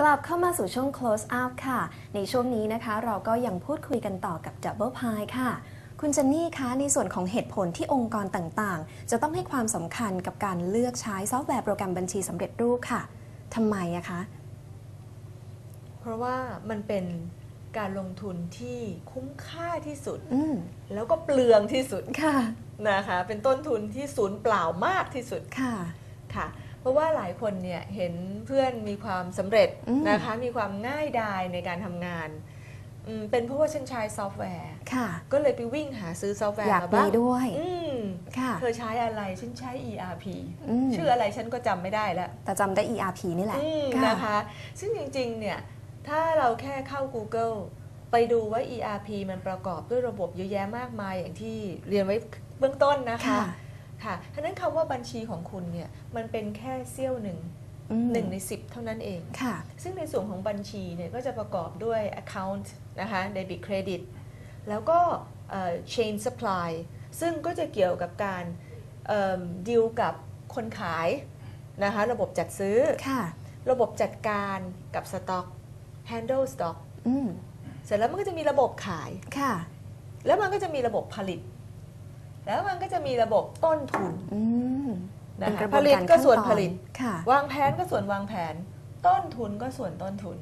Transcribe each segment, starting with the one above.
กลับเข้ามาสู่ช่วง close up ค่ะ ในช่วงนี้นะคะ เราก็ยังพูดคุยกันต่อกับ Double Pie ค่ะ คุณเจนนี่คะ ในส่วนของเหตุผลที่องค์กรต่างๆ จะต้องให้ความสำคัญกับการเลือกใช้ซอฟต์แวร์โปรแกรมบัญชีสำเร็จรูปค่ะทำไมอะคะ เพราะว่ามันเป็นการลงทุนที่คุ้มค่าที่สุด อืมแล้วก็เปลืองที่สุดค่ะ นะคะ เป็นต้นทุนที่ศูนย์เปล่ามากที่สุดค่ะ ค่ะ เพราะว่าหลายคนเนี่ยเห็นเพื่อนมีความสำเร็จอืม นะคะ มีความง่ายดายในการทำงานอืมเป็นเพราะว่าฉันใช้ซอฟต์แวร์ ค่ะ ก็เลยไปวิ่งหาซื้อซอฟต์แวร์อยากมามีบ้างด้วยอืมค่ะเธอใช้อะไรฉันใช้ ERP อืมชื่ออะไรฉันก็จำไม่ได้แล้ว แต่จำได้ ERP นี่แหละอืมค่ะนะคะ ซึ่งจริงๆ เนี่ย ถ้าเราแค่เข้า Google ไปดูว่า ERP มันประกอบด้วยระบบเยอะแยะมากมายอย่างที่เรียนไว้เบื้องต้นนะคะ ค่ะ ค่ะฉะนั้นคำว่าบัญชีของคุณเนี่ยมันเป็นแค่เสี้ยวหนึ่งอืมหนึ่งในสิบเท่านั้นเองค่ะ ซึ่งในส่วนของบัญชีเนี่ยก็จะประกอบด้วย account นะคะ debit credit แล้วก็เอ่อ chain supply ซึ่งก็จะเกี่ยวกับการดิวกับคนขายนะคะระบบจัดซื้อค่ะระบบจัดการกับสต็อก handle stock อืมเสร็จแล้วมันก็จะมีระบบขายค่ะแล้วมันก็จะมีระบบผลิต แล้วมันก็จะมีระบบต้นทุนอืมนะเป็นกคะระบผวนลิตการก็ขั้นส่วนตอผลิต ค่ะ วางแผนก็ส่วนวางแผน ต้นทุนก็ส่วนต้นทุน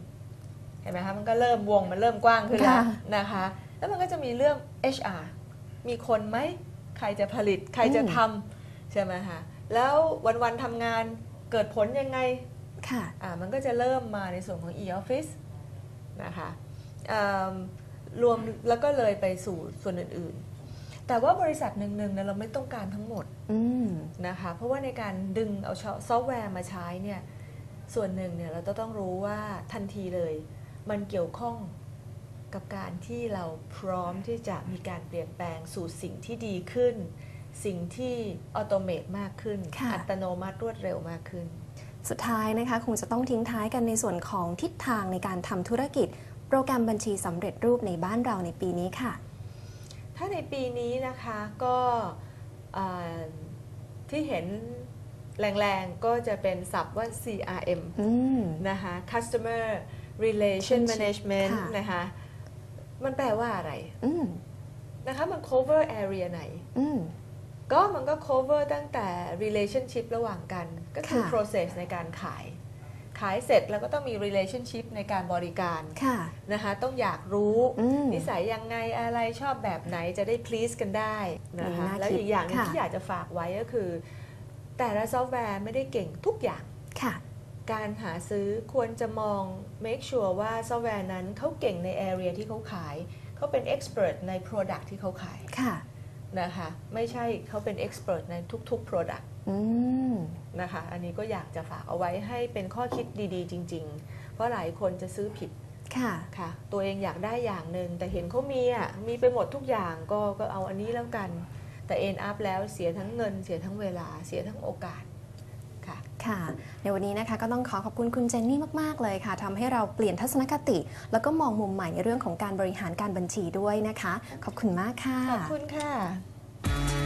เห็นไหมคะมันก็เริ่มวงมันเริ่มกว้างขึ้นแล้วค่ะ นะคะ แล้วมันก็จะมีเรื่อง HR มีคนไหมใครจะผลิตใครจะทำใช่ไหมคะแล้ววันๆทำงานเกิดผลยังไง ค่ะ อ่ามันก็จะเริ่มมาในส่วนของ e-office นะคะอืมรวมแล้วก็เลยไปสู่ส่วนอื่นๆ แต่ว่าบริษัทหนึ่งๆเนี่ยเราไม่ต้องการทั้งหมดอืมนะคะ เพราะว่าในการดึงเอาซอฟต์แวร์มาใช้เนี่ยส่วนหนึ่งเนี่ยเราจะต้องรู้ว่าทันทีเลย มันเกี่ยวข้องกับการที่เราพร้อมที่จะมีการเปลี่ยนแปลงสู่สิ่งที่ดีขึ้น สิ่งที่ออโตเมตมากขึ้นค่ะอัตโนมัติรวดเร็วมากขึ้น สุดท้ายนะคะคงจะต้องทิ้งท้ายกันในส่วนของทิศทางในการทำธุรกิจ โปรแกรมบัญชีสำเร็จรูปในบ้านเราในปีนี้ค่ะ ถ้าในปีนี้นะคะก็อ่าที่เห็นแรงๆ ก็จะเป็นศัพท์ว่า CRM อืมนะคะ Customer Relation Management ค่ะนะคะมันแปลว่าอะไรอืมนะคะมัน cover area ไหนอืมก็มันก็ cover ตั้งแต่ relationship ระหว่างกัน ก็คือค่ะ process ในการขาย ขายเสร็จแล้วก็ต้องมี relationship ในการบริการค่ะนะคะต้องอยากรู้อืมนิสัยยังไงอะไรชอบแบบไหนจะได้ please กันได้นะคะน่าคิดแล้วอีกอย่างหนึงค่ะที่อยากจะฝากไว้ก็คือ แต่ละซอฟต์แวร์ไม่ได้เก่งทุกอย่างค่ะการหาซื้อควรจะมอง make sure ว่าซอฟต์แวร์นั้นเขาเก่งใน area ที่เขาขาย เขาเป็น expert ใน product ที่เขาขายค่ะ นะคะ ไม่ใช่เขาเป็น expert ในทุกๆ product อืมนะคะ อันนี้ก็อยากจะฝากเอาไว้ให้เป็นข้อคิดดีๆ จริง ๆ เพราะหลายคนจะซื้อผิดค่ะค่ะ ตัวเองอยากได้อย่างหนึ่งแต่เห็นเขามีอะมีไปหมดทุกอย่างก็ก็เอาอันนี้แล้วกัน แต่ end up แล้วเสียทั้งเงิน เสียทั้งเวลาเสียทั้งโอกาส ค่ะ ค่ะ ในวันนี้นะคะก็ต้องขอขอบคุณคุณเจนนี่มาก ๆ เลยค่ะทำให้เราเปลี่ยนทัศนคติ แล้วก็มองมุมใหม่ในเรื่องของการบริหารการบัญชีด้วยนะคะ ขอบคุณมากค่ะ ขอบคุณค่ะ